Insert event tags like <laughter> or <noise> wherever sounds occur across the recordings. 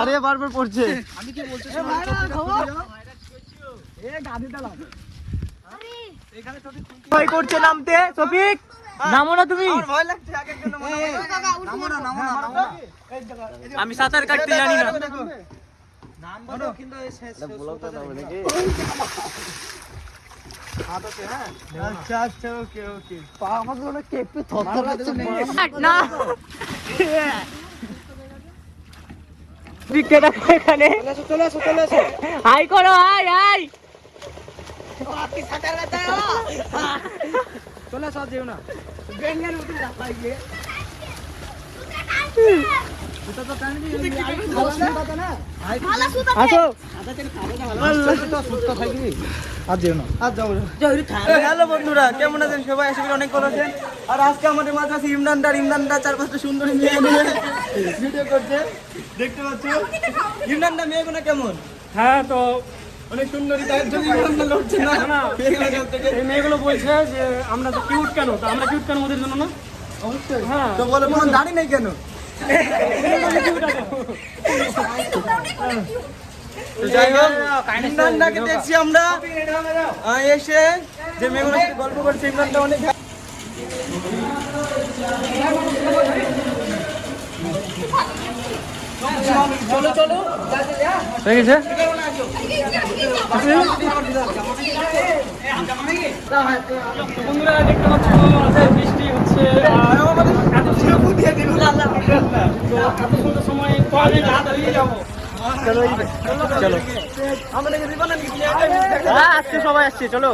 আরে বারবার পড়ছে আমি কি বলছি ভয় করছে নামতে সফিক নামো না তুমি আমি সাঁতার কাটতে জানি না নাম বলো কিন্তু আচ্ছা আচ্ছা ওকে ওকে। পাহাড়গুলো কেঁপে থরথর করছে না বিকেটা এখানে। চলে আসো চলে আসো হাই করো হাই হাই <laughs> চলে আসো যেও না। বেঙ্গালুরু মতো গিয়ে এটা তো টানবি আসো সুস্থ থাকবি আর যেও না আর যাও না হ্যালো বন্ধুরা কেমন আছেন সবাই? আশা করি অনেক ভালো আছেন। আর আজকে আমাদের মাঝে আছে চার পাঁচটা সুন্দরী মেয়ে ভিডিও করছে। দেখতে পাচ্ছ? ইমরানদা মেয়েগুলো কেমন? হ্যাঁ তো অনেক সুন্দরী লড়ছে না মেয়েগুলো এই মেয়েগুলো বলছে যে আমরা তো কিউট কেন? তো আমরা কিউট কেন ওদের জন্য না? অবশ্যই। হ্যাঁ। তো বলো তোমার নেই কেন? দেখছি আমরা এসে যে মেয়েগুলো গল্প করছে অনেক বৃষ্টি হচ্ছে চলো? হ্যাঁ, আসছে সবাই আসছে চলো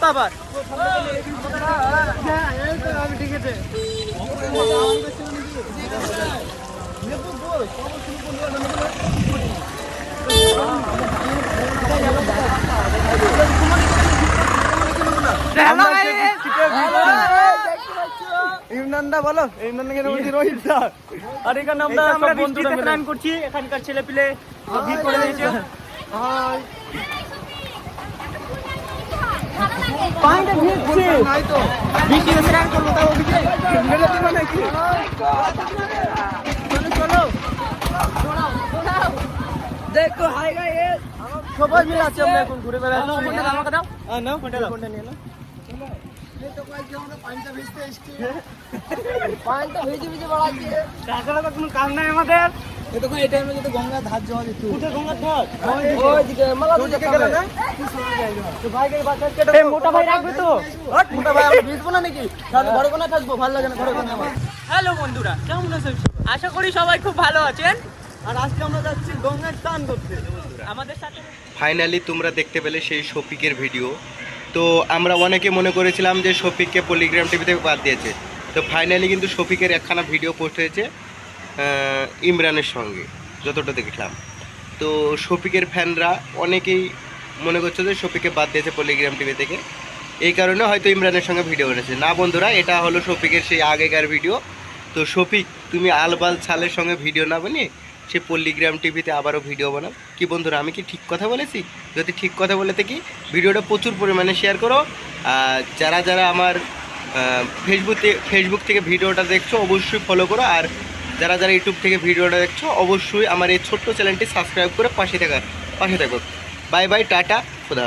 তো আবার ইমরানদা বলো ইমরান বলছি রোহিত দা? আর এখানে আমরা সব বন্ধুরা মিলে প্ল্যান করছি এখানকার ছেলে পিলে ভিড় করে দিয়েছে। পানিটা ভিজছে নাই তো বৃষ্টি হচ্ছে রান করব তাও ওদিকে। সবাই মিলে আছে আমরা এখন ঘুরে বেড়াচ্ছি। আমাকে দাও। হ্যাঁ নাও। ফোনটা দাও। ফোনটা নিয়ে নাও। পানিটা ভিজতে এসছি। পানিটা ভিজে ভিজে বাড়াচ্ছে। তাছাড়া তো কোনো কাজ নাই আমাদের। এই এই টাইমে কিন্তু গঙ্গা ধার যাওয়া যেত। উঠে গঙ্গার ধার। ওইদিকে মালা তো দুটো দিকে গেলে না? তো ভাইকে বাঁচার কেটে এই মোটা ভাই রাখবে তো। হট মোটা ভাই আমরা ভিজবো না নাকি? তাহলে ঘরে কোনে থাকব ভালো লাগে না ঘরে কোনে হ্যালো বন্ধুরা কেমন আছেন আশা করি সবাই খুব ভালো আছেন। আর আজকে আমরা যাচ্ছি গঙ্গার স্নান করতে। আমাদের সাথে ফাইনালি তোমরা দেখতে পেলে সেই শফিকের ভিডিও। তো আমরা অনেকে মনে করেছিলাম যে শফিককে পলিগ্রাম টিভি থেকে বাদ দিয়েছে। তো ফাইনালি কিন্তু শফিকের একখানা ভিডিও পোস্ট হয়েছে ইমরানের সঙ্গে, যতটা দেখলাম। তো শফিকের ফ্যানরা অনেকেই মনে করছে যে শফিককে বাদ দিয়েছে পলিগ্রাম টিভি থেকে। এই কারণে হয়তো ইমরানের সঙ্গে ভিডিও এনেছে না বন্ধুরা, এটা হলো শফিকের সেই আগেকার ভিডিও। তো শফিক, তুমি আলবাল ছালের সঙ্গে ভিডিও না বানিয়ে সে পল্লিগ্রাম টিভিতে আবারও ভিডিও বানাও। কি বন্ধুরা, আমি কি ঠিক কথা বলেছি? যদি ঠিক কথা বলে থাকি, ভিডিওটা প্রচুর পরিমাণে শেয়ার করো। আর যারা যারা আমার ফেসবুকে ফেসবুক থেকে ভিডিওটা দেখছ, অবশ্যই ফলো করো। আর যারা যারা ইউটিউব থেকে ভিডিওটা দেখছ, অবশ্যই আমার এই ছোট্ট চ্যানেলটি সাবস্ক্রাইব করে পাশে থাকা, পাশে থাকো। বাই বাই টাটা, খুদা।